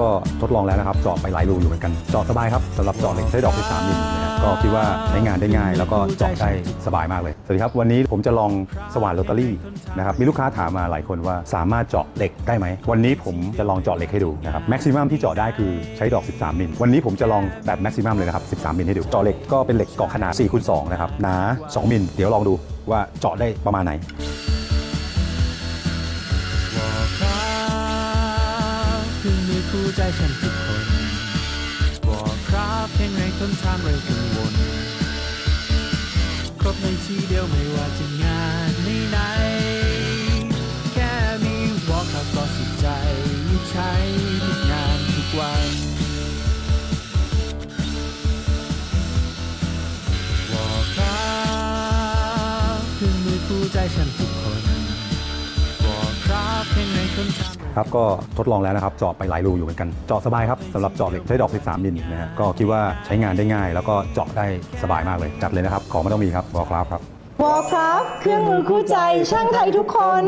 ก็ทดลองแล้วนะครับเจาะไปหลายรูอยู่เหมือนกันเจาะสบายครับสำหรับเจาะเหล็กใช้ดอก13มิลนะครับก็คิดว่าใช้งานได้ง่าย แล้วก็เจาะได้สบายมากเลยสวัสดีครับวันนี้ผมจะลองสว่านโรตารี่นะครับมีลูกค้าถามมาหลายคนว่าสามารถเจาะเหล็กได้ไหมวันนี้ผมจะลองเจาะเหล็กให้ดูนะครับแม็กซิมัมที่เจาะได้คือใช้ดอก 13มิลวันนี้ผมจะลองแบบแม็กซิมัมเลยนะครับ13มิลให้ดูเจาะเหล็กก็เป็นเหล็กกล่อขนาด4คูณ2นะครับหนา2มิลเดี๋ยวลองดูว่าเจาะได้ประมาณไหน ครับคือมือคู่ใจฉันทุกคนบอกครับเพียงไรต้นทางไรกังวลครบในทีเดียวไม่ว่าจะงานไหน แค่มีบอกครับก็สุดใจใช้ทุกงานทุกวันบอกครับคือมือคู่ใจฉันทุกคนบอกครับเพียงในต้นทาง ครับก็ทดลองแล้วนะครับเจาะไปหลายรูอยู่เหมือนกันเจาะสบายครับสำหรับเจาะเหล็กใช้ดอก 13 มิลนะฮะก็คิดว่าใช้งานได้ง่าย แล้วก็เจาะได้สบายมากเลยจัดเลยนะครับของไม่ต้องมีครับวอลคราฟครับ วอลคราฟเครื่องมือคู่ใจช่างไทยทุกคน